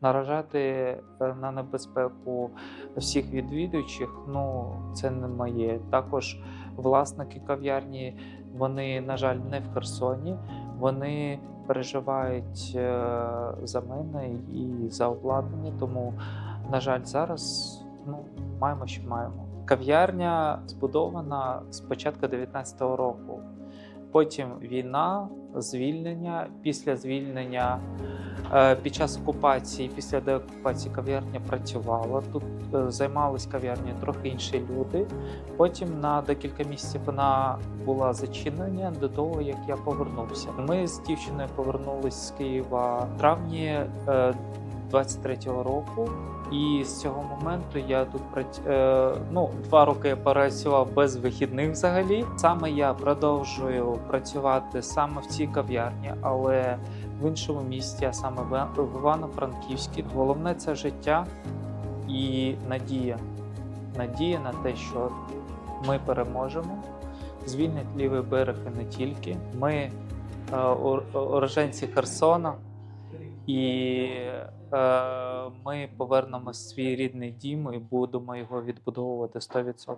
наражати на небезпеку всіх відвідувачів, ну це не моє. Також власники кав'ярні, вони, на жаль, не в Херсоні. Вони переживають е, за мене і за обладнання. Тому, на жаль, зараз ну, маємо, що маємо. Кав'ярня збудована з початку 19-го року. Потім війна, звільнення. Після звільнення, е, під час окупації, після деокупації кав'ярня працювала. Тут е, займались кав'ярнею трохи інші люди. Потім на декілька місяців вона була зачинена до того, як я повернувся. Ми з дівчиною повернулись з Києва в травні е, 23-го року. І з цього моменту я тут прац... е, ну, два роки я працював без вихідних взагалі. Саме я продовжую працювати саме в цій кав'ярні, але в іншому місті, а саме в Івано-Франківській. Головне це життя і надія. Надія на те, що ми переможемо, звільнять лівий берег і не тільки. Ми е, ур- уроженці Херсона. І е, ми повернемо свій рідний дім і будемо його відбудовувати 100%.